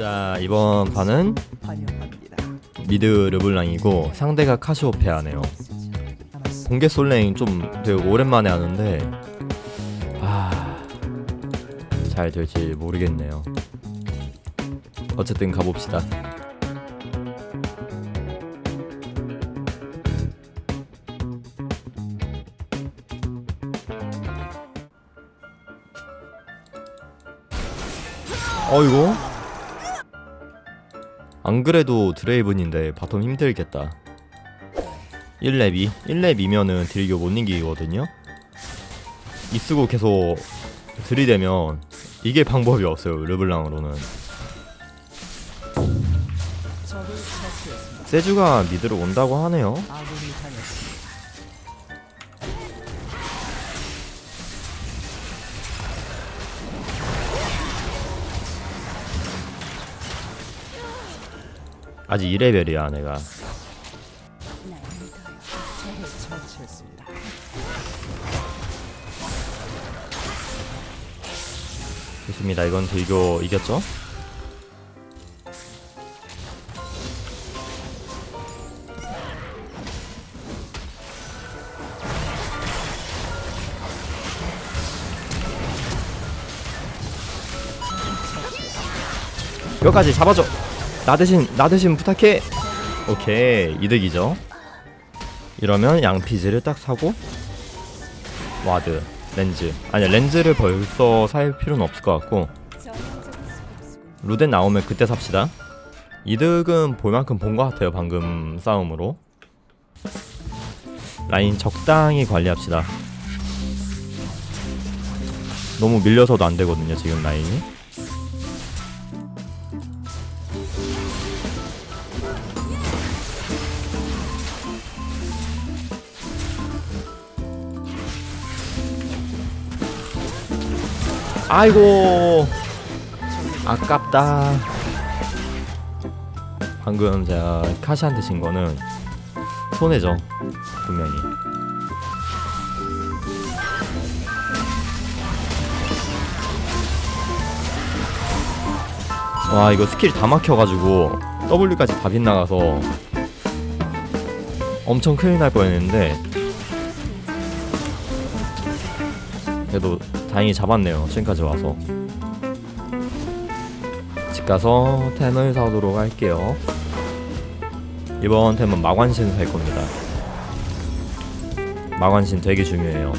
자 이번 판은 환영합니다. 미드 르블랑이고 상대가 카시오페아네요. 공개 솔랭 좀 되게 오랜만에 하는데 아 잘 될지 모르겠네요. 어쨌든 가봅시다. 어이구 안 그래도 드레이븐인데 바텀 힘들겠다. 1렙이? 1렙이면은 딜교 못 이기거든요? 이 쓰고 계속 들이대면 이게 방법이 없어요 르블랑으로는. 세주가 미드로 온다고 하네요 아직 2레벨이야 내가. 좋습니다 이건 딜교 이겼죠? 여기까지 잡아줘 나 대신 나 대신 부탁해. 오케이 이득이죠. 이러면 양피지를 딱 사고 와드 렌즈. 아니 렌즈를 벌써 살 필요는 없을 것 같고. 루덴 나오면 그때 삽시다. 이득은 볼 만큼 본 것 같아요 방금 싸움으로. 라인 적당히 관리합시다. 너무 밀려서도 안 되거든요 지금 라인이 아이고. 아깝다. 방금 제가 카시한테 진 거는 손해죠 분명히. 와 이거 스킬 다 막혀가지고 W까지 다 빗나가서 엄청 큰일 날 뻔했는데. 그래도 다행히 잡았네요. 지금까지 와서. 집 가서 템을 사도록 할게요. 이번 템은 마관신 살 겁니다. 마관신 되게 중요해요.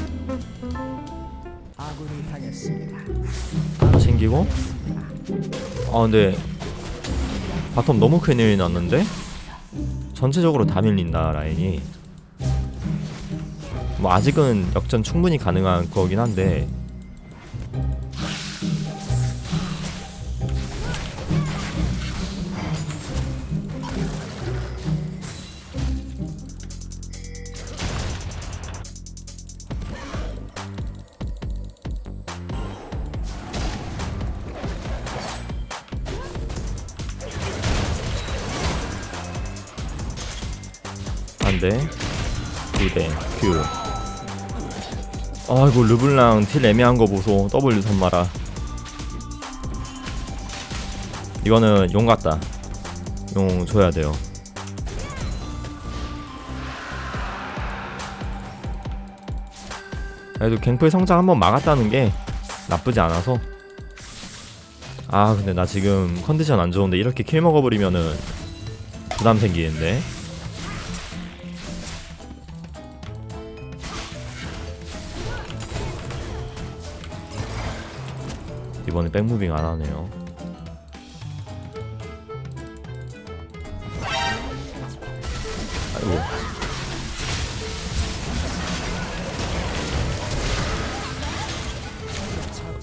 챙기고? 아 근데 바텀 너무 큰일 났는데? 전체적으로 다 밀린다 라인이. 뭐 아직은 역전 충분히 가능한 거긴 한데 안돼 두대 큐. 아이고 르블랑 틸 애매한 거 보소. W 선마라. 이거는 용 같다. 용 줘야 돼요. 그래도 갱플 성장 한번 막았다는 게 나쁘지 않아서. 아 근데 나 지금 컨디션 안 좋은데 이렇게 킬 먹어버리면은 부담 생기는데 이번에 백무빙 안 하네요. 아이고.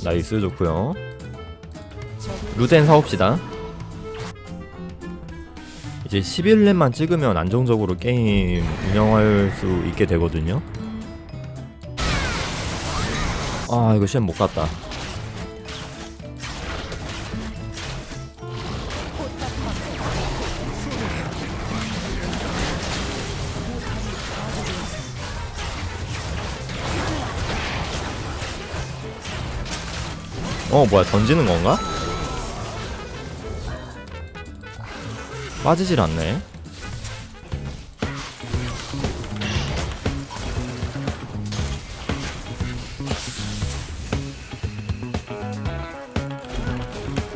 나이스 좋고요. 루덴 사옵시다. 이제 11렙만 찍으면 안정적으로 게임 운영할 수 있게 되거든요. 아 이거 시험 못 갔다. 어 뭐야 던지는 건가? 빠지질 않네.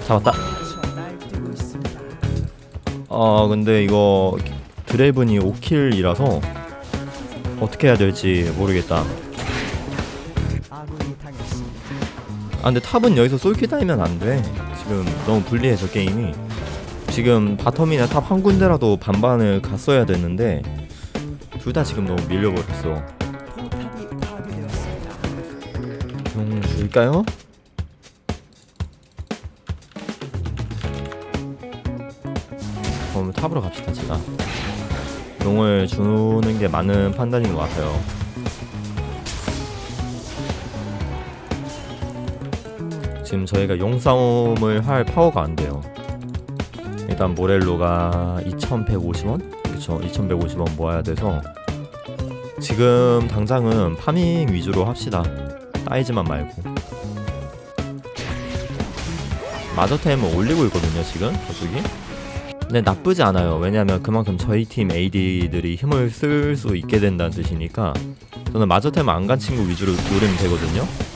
잡았다. 어 근데 이거 드레븐이 5킬이라서 어떻게 해야 될지 모르겠다. 아 근데 탑은 여기서 솔킬 다니면 안 돼. 지금 너무 불리해서 게임이. 지금 바텀이나 탑 한 군데라도 반반을 갔어야 됐는데 둘 다 지금 너무 밀려버렸어. 용 줄까요? 그럼 탑으로 갑시다 제가 용을 주는 게 맞는 판단인 것 같아요 지금 저희가 용 싸움을 할 파워가 안 돼요. 일단 모렐로가 2150원? 그쵸 2150원 모아야 돼서 지금 당장은 파밍 위주로 합시다. 따이지만 말고. 마저템을 올리고 있거든요 지금 저쪽이. 근데 나쁘지 않아요. 왜냐면 그만큼 저희 팀 AD들이 힘을 쓸 수 있게 된다는 뜻이니까 저는 마저템 안간 친구 위주로 노리면 되거든요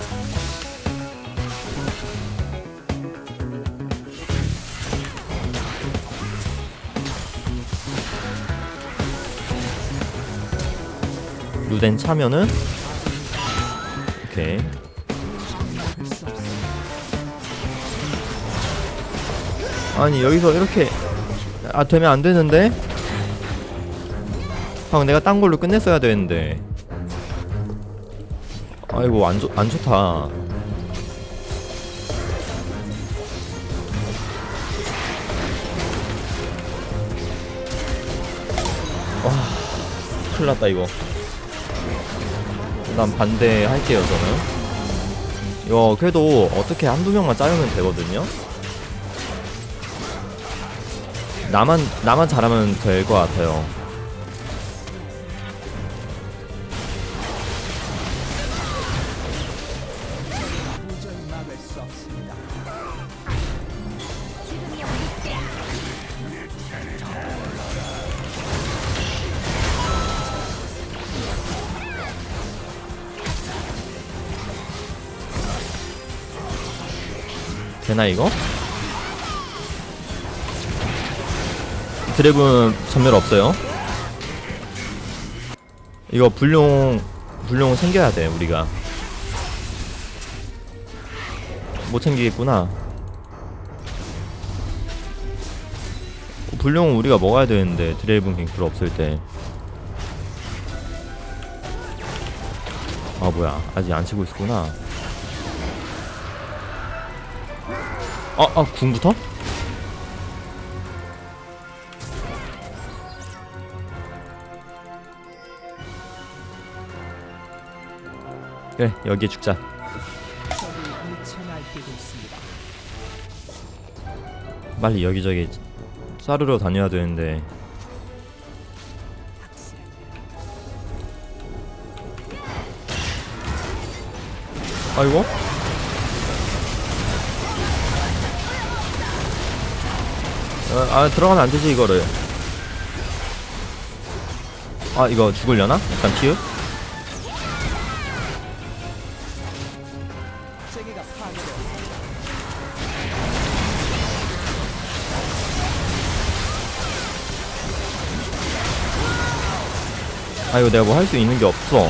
루덴 차면은 없습니다. 아니 여기서 이렇게 아 되면 안 되는데? 형 내가 딴 걸로 끝냈어야 되는데. 아이고 안, 좋, 안 좋다. 와 큰일 났다 이거 난 반대할게요 저는 이거 그래도 어떻게 한두 명만 짜면 되거든요 나만 나만 잘하면 될 것 같아요. 되나 이거? 드래곤 전멸 없어요. 이거 불룡 불룡 챙겨야 돼 우리가. 못 챙기겠구나. 어, 불룡은 우리가 먹어야 되는데 드래곤 갱플 없을 때. 아 뭐야 아직 안 치고 있었구나. 아, 아, 궁부터? 그래, 여기에 죽자. 빨리 여기저기 자르러 다녀야 되는데. 아이고. 어, 아, 들어가면 안 되지, 이거를. 아, 이거 죽으려나? 약간 파괴되었습니다. 아 이거 내가 뭐 할 수 있는 게 없어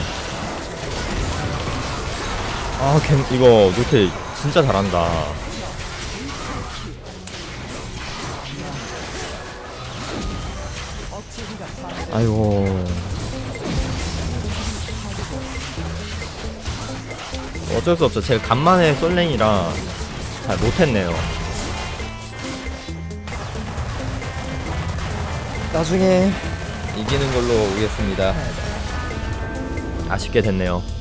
아 걘, 이거 노텔 진짜 잘한다 아이고. 어쩔 수 없어 제가 간만에 솔랭이라 잘 못했네요. 나중에. 이기는 걸로 오겠습니다. 아쉽게 됐네요